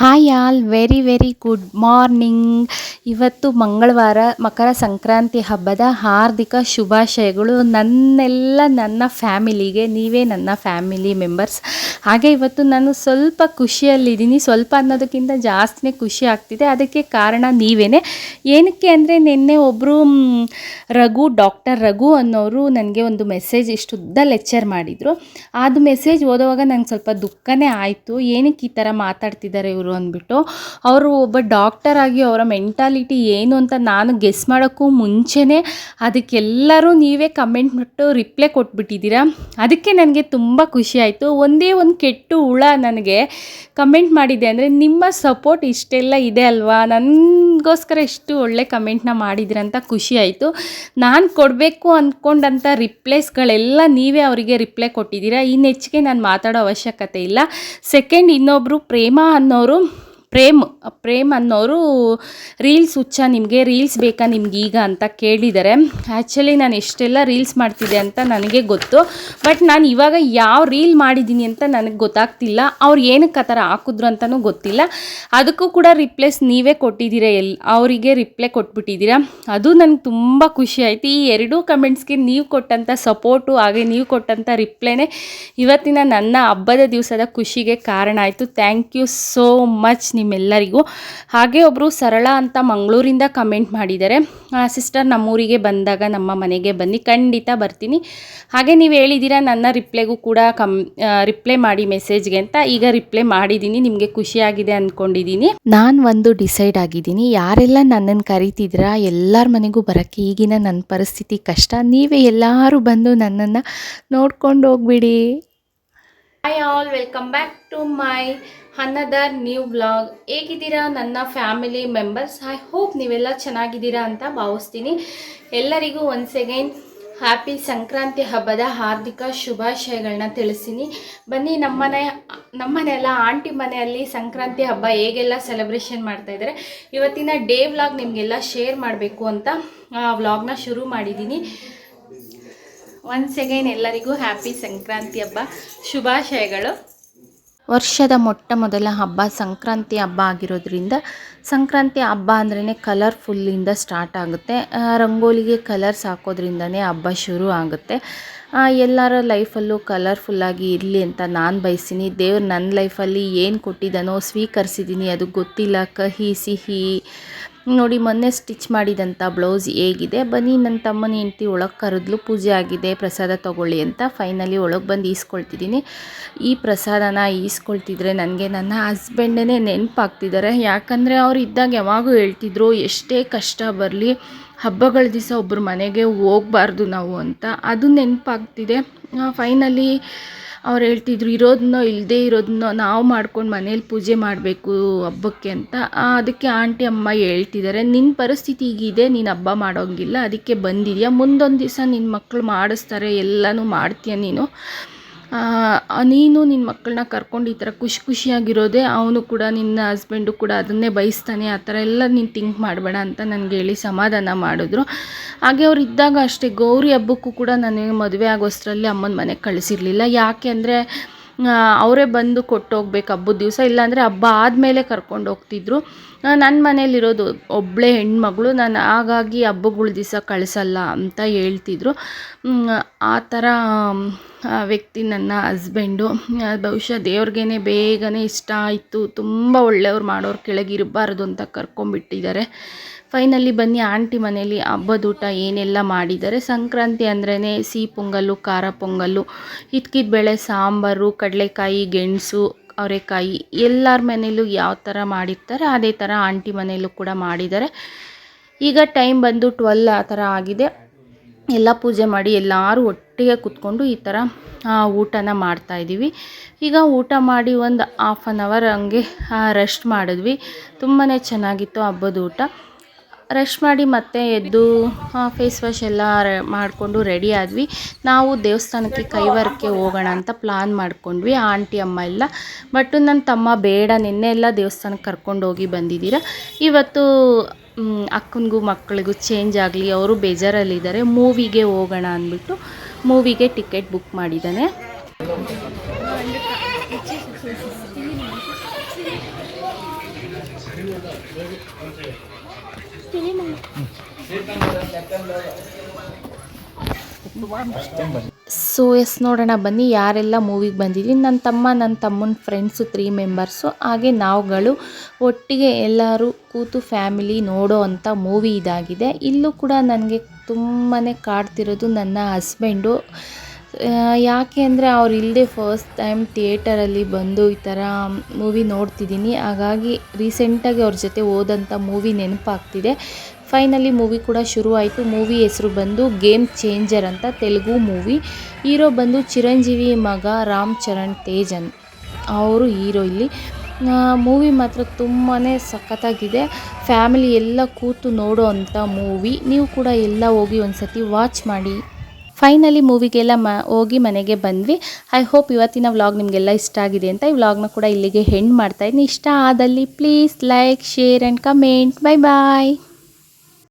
Hi all very very good morning ಇವತ್ತು ಮಂಗಳವಾರ ಮಕರ ಸಂಕ್ರಾಂತಿ ಹಬ್ಬದ ಹಾರ್ದಿಕ ಶುಭಾಶಯಗಳು ನನ್ನೆಲ್ಲ ನನ್ನ ಫ್ಯಾಮಿಲಿಗೆ, ನೀವೇ ನನ್ನ ಫ್ಯಾಮಿಲಿ ಮೆಂಬರ್ಸ್ ಹಾಗೆ ಇವತ್ತು ನಾನು ಸ್ವಲ್ಪ ಖುಷಿಯಲ್ಲಿದ್ದೀನಿ. ಸ್ವಲ್ಪ ಅನ್ನೋದಕ್ಕಿಂತ ಜಾಸ್ತಿನೇ ಖುಷಿ ಆಗ್ತಿದೆ. ಅದಕ್ಕೆ ಕಾರಣ ನೀವೇ ಏನಕ್ಕೆ ಅಂದರೆ ನಿನ್ನೆ ಒಬ್ಬರು ರಘು ಡಾಕ್ಟರ್ ರಘು ಅನ್ನೋರು ನನಗೆ ಒಂದು ಮೆಸೇಜ್ ಇಷ್ಟುದ್ದ ಲೆಕ್ಚರ್ ಮಾಡಿದರು. ಅದು ಮೆಸೇಜ್ ಓದುವಾಗ ನಂಗೆ ಸ್ವಲ್ಪ ದುಃಖನೇ ಆಯಿತು. ಏನಕ್ಕೆ ಈ ಥರ ಮಾತಾಡ್ತಿದ್ದಾರೆ ಇವರು? ಅಂದ್ಬಿಟ್ಟು. ಅವರು ಒಬ್ಬ ಡಾಕ್ಟರ್ ಆಗಿ ಅವರ ಮೆಂಟಾಲಿಟಿ ಏನು ಅಂತ ನಾನು ಗೆಸ್ ಮಾಡೋಕ್ಕೂ ಮುಂಚೆನೇ ಅದಕ್ಕೆಲ್ಲರೂ ನೀವೇ ಕಮೆಂಟ್ ಬಿಟ್ಟು ರಿಪ್ಲೈ ಕೊಟ್ಬಿಟ್ಟಿದ್ದೀರಾ? ಅದಕ್ಕೆ ನನಗೆ ತುಂಬ ಖುಷಿ ಆಯಿತು. ಒಂದೇ ಒಂದು ಕೆಟ್ಟು ಹುಳ ನನಗೆ ಕಮೆಂಟ್ ಮಾಡಿದೆ ಅಂದರೆ ನಿಮ್ಮ ಸಪೋರ್ಟ್ ಇಷ್ಟೆಲ್ಲ ಇದೆ ಅಲ್ವಾ? ನನಗೋಸ್ಕರ ಇಷ್ಟು ಒಳ್ಳೆ ಕಮೆಂಟ್ನ ಮಾಡಿದ್ರಂತ ಖುಷಿ ಆಯಿತು. ನಾನು ಕೊಡಬೇಕು ಅಂದ್ಕೊಂಡಂಥ ರಿಪ್ಲೈಸ್ಗಳೆಲ್ಲ ನೀವೇ ಅವರಿಗೆ ರಿಪ್ಲೈ ಕೊಟ್ಟಿದ್ದೀರಾ? ಇನ್ನು ಹೆಚ್ಚಿಗೆ ನಾನು ಮಾತಾಡೋ ಅವಶ್ಯಕತೆ ಇಲ್ಲ. ಸೆಕೆಂಡ್ ಇನ್ನೊಬ್ಬರು ಪ್ರೇಮ ಅನ್ನೋರು ಪ್ರೇಮ್ ಪ್ರೇಮ್ ಅನ್ನೋರು ರೀಲ್ಸ್ ಹುಚ್ಚ, ನಿಮಗೆ ರೀಲ್ಸ್ ಬೇಕಾ ನಿಮ್ಗೆ ಈಗ ಅಂತ ಕೇಳಿದ್ದಾರೆ ಆ್ಯಕ್ಚುಲಿ ನಾನು ಎಷ್ಟೆಲ್ಲ ರೀಲ್ಸ್ ಮಾಡ್ತಿದ್ದೆ ಅಂತ ನನಗೆ ಗೊತ್ತು. ಬಟ್ ನಾನು ಇವಾಗ ಯಾವ ರೀಲ್ ಮಾಡಿದ್ದೀನಿ ಅಂತ ನನಗೆ ಗೊತ್ತಾಗ್ತಿಲ್ಲ. ಅವ್ರು ಏನಕ್ಕೆ ಆ ಥರ ಹಾಕಿದ್ರು ಅಂತಲೂ ಗೊತ್ತಿಲ್ಲ. ಅದಕ್ಕೂ ಕೂಡ ರಿಪ್ಲೇಸ್ ನೀವೇ ಕೊಟ್ಟಿದ್ದೀರಾ ಎಲ್, ಅವರಿಗೆ ರಿಪ್ಲೈ ಕೊಟ್ಬಿಟ್ಟಿದ್ದೀರಾ. ಅದು ನನಗೆ ತುಂಬ ಖುಷಿ ಆಯಿತು. ಈ ಎರಡೂ ಕಮೆಂಟ್ಸ್ಗೆ ನೀವು ಕೊಟ್ಟಂಥ ಸಪೋರ್ಟು ಹಾಗೆ ನೀವು ಕೊಟ್ಟಂಥ ರಿಪ್ಲೈನೇ ಇವತ್ತಿನ ನನ್ನ ಹಬ್ಬದ ದಿವಸದ ಖುಷಿಗೆ ಕಾರಣ ಆಯಿತು. ಥ್ಯಾಂಕ್ ಯು ಸೋ ಮಚ್ ನಿಮ್ಮೆಲ್ಲರಿಗೂ. ಹಾಗೆ ಒಬ್ಬರು ಸರಳ ಅಂತ ಮಂಗಳೂರಿಂದ ಕಮೆಂಟ್ ಮಾಡಿದ್ದಾರೆ. ಸಿಸ್ಟರ್ ನಮ್ಮೂರಿಗೆ ಬಂದಾಗ ನಮ್ಮ ಮನೆಗೆ ಬನ್ನಿ, ಖಂಡಿತ ಬರ್ತೀನಿ. ಹಾಗೆ ನೀವು ಹೇಳಿದ್ದೀರಾ, ನನ್ನ ರಿಪ್ಲೈಗೂ ಕೂಡ ಕಮ್ ರಿಪ್ಲೈ ಮಾಡಿ ಮೆಸೇಜ್ಗೆ ಅಂತ. ಈಗ ರಿಪ್ಲೈ ಮಾಡಿದ್ದೀನಿ, ನಿಮಗೆ ಖುಷಿಯಾಗಿದೆ ಅಂದ್ಕೊಂಡಿದ್ದೀನಿ ನಾನು ಒಂದು ಡಿಸೈಡ್ ಆಗಿದ್ದೀನಿ, ಯಾರೆಲ್ಲ ನನ್ನನ್ನು ಕರಿತಿದ್ದೀರಾ, ಎಲ್ಲರ ಮನೆಗೂ ಬರೋಕ್ಕೆ ಈಗಿನ ನನ್ನ ಪರಿಸ್ಥಿತಿ ಕಷ್ಟ. ನೀವೇ ಎಲ್ಲರೂ ಬಂದು ನನ್ನನ್ನು ನೋಡ್ಕೊಂಡು ಹೋಗ್ಬಿಡಿ. Hi all welcome back to my another new vlog ಹೇಗಿದ್ದೀರಾ ನನ್ನ ಫ್ಯಾಮಿಲಿ ಮೆಂಬರ್ಸ್ ಐ ಹೋಪ್ ನೀವೆಲ್ಲ ಚೆನ್ನಾಗಿದ್ದೀರಾ ಅಂತ ಭಾವಿಸ್ತೀನಿ. ಎಲ್ಲರಿಗೂ ಒನ್ಸ್ ಅಗೈನ್ ಹ್ಯಾಪಿ ಸಂಕ್ರಾಂತಿ ಹಬ್ಬದ ಹಾರ್ದಿಕ ಶುಭಾಶಯಗಳನ್ನ ತಿಳಿಸ್ತೀನಿ. ಬನ್ನಿ ನಮ್ಮನೆ ನಮ್ಮನೆಲ್ಲ ಆಂಟಿ ಮನೆಯಲ್ಲಿ ಸಂಕ್ರಾಂತಿ ಹಬ್ಬ ಹೇಗೆಲ್ಲ ಸೆಲೆಬ್ರೇಷನ್ ಮಾಡ್ತಾ ಇದ್ದಾರೆ. ಇವತ್ತಿನ ಡೇ ವ್ಲಾಗ್ ನಿಮಗೆಲ್ಲ ಶೇರ್ ಮಾಡಬೇಕು ಅಂತ ವ್ಲಾಗ್ನ ಶುರು ಮಾಡಿದ್ದೀನಿ. ಒನ್ಸ್ ಅಗೈನ್ ಎಲ್ಲರಿಗೂ ಹ್ಯಾಪಿ ಸಂಕ್ರಾಂತಿ ಹಬ್ಬ. ಶುಭಾಶಯಗಳು. ವರ್ಷದ ಮೊಟ್ಟ ಮೊದಲ ಹಬ್ಬ ಸಂಕ್ರಾಂತಿ ಹಬ್ಬ ಆಗಿರೋದ್ರಿಂದ ಸಂಕ್ರಾಂತಿ ಹಬ್ಬ ಅಂದ್ರೇ ಕಲರ್ಫುಲ್ಲಿಂದ ಸ್ಟಾರ್ಟ್ ಆಗುತ್ತೆ. ರಂಗೋಲಿಗೆ ಕಲರ್ಸ್ ಹಾಕೋದ್ರಿಂದನೇ ಹಬ್ಬ ಶುರು ಆಗುತ್ತೆ. ಎಲ್ಲರ ಲೈಫಲ್ಲೂ ಕಲರ್ಫುಲ್ಲಾಗಿ ಇರಲಿ ಅಂತ ನಾನು ಬಯಸಿನಿ ದೇವ್ರು ನನ್ನ ಲೈಫಲ್ಲಿ ಏನು ಕೊಟ್ಟಿದ್ದಾನೋ ಸ್ವೀಕರಿಸಿದ್ದೀನಿ ಅದು ಗೊತ್ತಿಲ್ಲ. ಕಹಿ ಸಿಹಿ ನೋಡಿ, ಮೊನ್ನೆ ಸ್ಟಿಚ್ ಮಾಡಿದಂಥ ಬ್ಲೌಸ್ ಹೇಗಿದೆ? ಬನ್ನಿ ನನ್ನ ತಮ್ಮನ ಹೆಂಡತಿ ಒಳಗೆ ಕರೆದ್ಲು, ಪೂಜೆ ಆಗಿದೆ, ಪ್ರಸಾದ ತಗೊಳ್ಳಿ ಅಂತ ಫೈನಲಿ ಒಳಗೆ ಬಂದು ಈಸ್ಕೊಳ್ತಿದ್ದೀನಿ. ಈ ಪ್ರಸಾದನ ಈಸ್ಕೊಳ್ತಿದ್ರೆ ನನಗೆ ನನ್ನ ಹಸ್ಬೆಂಡೇ ನೆನಪಾಗ್ತಿದ್ದಾರೆ ಯಾಕಂದರೆ ಅವ್ರು ಇದ್ದಾಗ ಯಾವಾಗೂ ಹೇಳ್ತಿದ್ರು, ಎಷ್ಟೇ ಕಷ್ಟ ಬರಲಿ, ಹಬ್ಬಗಳ ದಿವಸ ಒಬ್ಬರು ಮನೆಗೆ ಹೋಗಬಾರ್ದು ನಾವು ಅಂತ. ಅದು ನೆನಪಾಗ್ತಿದೆ. ಫೈನಲಿ ಅವ್ರು ಹೇಳ್ತಿದ್ರು ಇರೋದನ್ನೋ ಇಲ್ಲದೇ ಇರೋದನ್ನೋ ನಾವು ಮಾಡ್ಕೊಂಡು ಮನೇಲಿ ಪೂಜೆ ಮಾಡಬೇಕು ಹಬ್ಬಕ್ಕೆ ಅಂತ. ಅದಕ್ಕೆ ಆಂಟಿ, ಅಮ್ಮ ಹೇಳ್ತಿದ್ದಾರೆ ನಿನ್ನ ಪರಿಸ್ಥಿತಿ ಈಗಿದೆ ನೀನು ಹಬ್ಬ ಮಾಡೋಂಗಿಲ್ಲ, ಅದಕ್ಕೆ ಬಂದಿದೆಯಾ? ಮುಂದೊಂದು ದಿವಸ ನಿನ್ನ ಮಕ್ಕಳು ಮಾಡಿಸ್ತಾರೆ, ಎಲ್ಲನೂ ಮಾಡ್ತೀಯ ನೀನು? ನೀನು ನಿನ್ನ ಮಕ್ಕಳನ್ನ ಕರ್ಕೊಂಡು ಈ ಥರ ಖುಷಿ ಖುಷಿಯಾಗಿರೋದೇ ಅವನು ಕೂಡ, ನಿನ್ನ ಹಸ್ಬೆಂಡು ಕೂಡ ಅದನ್ನೇ ಬಯಸ್ತಾನೆ, ಆ ಥರ ಎಲ್ಲ ನೀನು ಥಿಂಕ್ ಮಾಡಬೇಡ ಅಂತ ನನಗೆ ಹೇಳಿ ಸಮಾಧಾನ ಮಾಡಿದ್ರು. ಹಾಗೆ ಅವ್ರು ಇದ್ದಾಗ ಅಷ್ಟೇ, ಗೌರಿ ಹಬ್ಬಕ್ಕೂ ಕೂಡ ನನಗೆ ಮದುವೆ ಆಗೋಷ್ಟರಲ್ಲಿ ಅಮ್ಮನ ಮನೆಗೆ ಕಳಿಸಿರಲಿಲ್ಲ. ಯಾಕೆ ಅಂದರೆ ಅವರೇ ಬಂದು ಕೊಟ್ಟೋಗ್ಬೇಕು ಹಬ್ಬದ ದಿವಸ, ಇಲ್ಲಾಂದರೆ ಹಬ್ಬ ಆದಮೇಲೆ ಕರ್ಕೊಂಡು ಹೋಗ್ತಿದ್ರು. ನನ್ನ ಮನೇಲಿರೋದು ಒಬ್ಬಳೇ ಹೆಣ್ಮಗಳು, ನಾನು ಹಾಗಾಗಿ ಹಬ್ಬಗಳ ದಿವಸ ಕಳಿಸಲ್ಲ ಅಂತ ಹೇಳ್ತಿದ್ರು. ಆ ಥರ ವ್ಯಕ್ತಿ ನನ್ನ ಹಸ್ಬೆಂಡು. ಬಹುಶಃ ದೇವ್ರಿಗೇನೆ ಬೇಗನೆ ಇಷ್ಟ ಆಯಿತು. ತುಂಬ ಒಳ್ಳೆಯವ್ರು ಮಾಡೋರು ಕೆಳಗಿರಬಾರ್ದು ಅಂತ ಕರ್ಕೊಂಬಿಟ್ಟಿದ್ದಾರೆ ಫೈನಲಿ ಬನ್ನಿ ಆಂಟಿ ಮನೇಲಿ ಹಬ್ಬದ ಊಟ ಏನೆಲ್ಲ ಮಾಡಿದ್ದಾರೆ. ಸಂಕ್ರಾಂತಿ ಅಂದ್ರೇ ಸಿಹಿ ಪೊಂಗಲ್ಲು, ಖಾರ ಪೊಂಗಲ್ಲು ಹಿತ್ಕಿದ ಬೇಳೆ, ಸಾಂಬಾರು, ಕಡಲೆಕಾಯಿ, ಗೆಣಸು, ಅವರೆಕಾಯಿ ಎಲ್ಲರ ಮನೇಲೂ ಯಾವ ಥರ ಮಾಡಿರ್ತಾರೆ, ಅದೇ ಥರ ಆಂಟಿ ಮನೇಲೂ ಕೂಡ ಮಾಡಿದ್ದಾರೆ. ಈಗ ಟೈಮ್ ಬಂದು ಟ್ವೆಲ್ ಆ ಥರ ಆಗಿದೆ. ಎಲ್ಲ ಪೂಜೆ ಮಾಡಿ ಎಲ್ಲರೂ ಒಟ್ಟಿಗೆ ಕೂತ್ಕೊಂಡು ಈ ಥರ ಊಟನ ಮಾಡ್ತಾಯಿದ್ದೀವಿ ಈಗ ಊಟ ಮಾಡಿ ಒಂದು ಹಾಫ್ ಆನ್ ಅವರ್ ಹಂಗೆ ರೆಸ್ಟ್ ಮಾಡಿದ್ವಿ. ತುಂಬಾ ಚೆನ್ನಾಗಿತ್ತು ಹಬ್ಬದ ಊಟ. ರೆಸ್ಟ್ ಮಾಡಿ ಮತ್ತೆ ಎದ್ದು ಫೇಸ್ ವಾಶ್ ಎಲ್ಲ ಮಾಡಿಕೊಂಡು ರೆಡಿ ಆದ್ವಿ. ನಾವು ದೇವಸ್ಥಾನಕ್ಕೆ ಕೈವಾರಕ್ಕೆ ಹೋಗೋಣ ಅಂತ ಪ್ಲಾನ್ ಮಾಡಿಕೊಂಡ್ವಿ, ಆಂಟಿ, ಅಮ್ಮ ಎಲ್ಲ. ಬಟ್ ನನ್ನ ತಮ್ಮ ಬೇಡ, ನಿನ್ನೆ ಎಲ್ಲ ದೇವಸ್ಥಾನಕ್ಕೆ ಕರ್ಕೊಂಡು ಹೋಗಿ ಬಂದಿದ್ದೀರಾ. ಇವತ್ತು ಅಕ್ಕನಿಗೂ ಮಕ್ಕಳಿಗೂ ಚೇಂಜ್ ಆಗಲಿ ಅವರು ಬೇಜಾರಲ್ಲಿದ್ದಾರೆ ಮೂವಿಗೆ ಹೋಗೋಣ ಅಂದ್ಬಿಟ್ಟು ಮೂವಿಗೆ ಟಿಕೆಟ್ ಬುಕ್ ಮಾಡಿದ್ದಾನೆ. ಸೊ ಎಸ್ ನೋಡೋಣ. ಬನ್ನಿ, ಯಾರೆಲ್ಲ ಮೂವಿಗೆ ಬಂದಿದ್ವಿ ನನ್ನ ತಮ್ಮ ನನ್ನ ತಮ್ಮನ ಫ್ರೆಂಡ್ಸು ತ್ರೀ ಮೆಂಬರ್ಸು ಹಾಗೆ ನಾವುಗಳು ಒಟ್ಟಿಗೆ ಎಲ್ಲರೂ ಕೂತು ಫ್ಯಾಮಿಲಿ ನೋಡೋ ಅಂಥ ಮೂವಿ ಇದಾಗಿದೆ. ಇಲ್ಲೂ ಕೂಡ ನನಗೆ ತುಂಬಾ ಕಾಡ್ತಿರೋದು ನನ್ನ ಹಸ್ಬೆಂಡು ಯಾಕೆ ಅಂದರೆ ಅವ್ರು ಇಲ್ಲದೆ ಫಸ್ಟ್ ಟೈಮ್ ಥಿಯೇಟರಲ್ಲಿ ಬಂದು ಈ ಥರ ಮೂವಿ ನೋಡ್ತಿದ್ದೀನಿ. ಹಾಗಾಗಿ ರೀಸೆಂಟಾಗಿ ಅವ್ರ ಜೊತೆ ಹೋದಂಥ ಮೂವಿ ನೆನಪಾಗ್ತಿದೆ. ಫೈನಲಿ ಮೂವಿ ಕೂಡ ಶುರು ಆಯಿತು ಮೂವಿ ಹೆಸರು ಬಂದು ಗೇಮ್ ಚೇಂಜರ್ ಅಂತ ತೆಲುಗು ಮೂವಿ. ಹೀರೋ ಬಂದು ಚಿರಂಜೀವಿ ಮಗ ರಾಮ್ ಚರಣ್ ತೇಜ್ ಅಂತ ಅವರು ಹೀರೋ ಇಲ್ಲಿ. ಮೂವಿ ಮಾತ್ರ ತುಂಬಾ ಸಖತ್ತಾಗಿದೆ. ಫ್ಯಾಮಿಲಿ ಎಲ್ಲ ಕೂತು ನೋಡೋ ಅಂಥ ಮೂವಿ. ನೀವು ಕೂಡ ಎಲ್ಲ ಹೋಗಿ ಒಂದು ಸತಿ ವಾಚ್ ಮಾಡಿ. ಫೈನಲಿ ಮೂವಿಗೆಲ್ಲ ಮ, ಹೋಗಿ ಮನೆಗೆ ಬಂದ್ವಿ. ಐ ಹೋಪ್ ಇವತ್ತಿನ ವ್ಲಾಗ್ ನಿಮಗೆಲ್ಲ ಇಷ್ಟ ಆಗಿದೆ ಅಂತ ಈ ವ್ಲಾಗ್ನ ಕೂಡ ಇಲ್ಲಿಗೆ ಹೆಂಡ್ ಮಾಡ್ತಾಯಿದ್ದೀನಿ ಇಷ್ಟ ಆದಲ್ಲಿ please like, share and comment. Bye bye.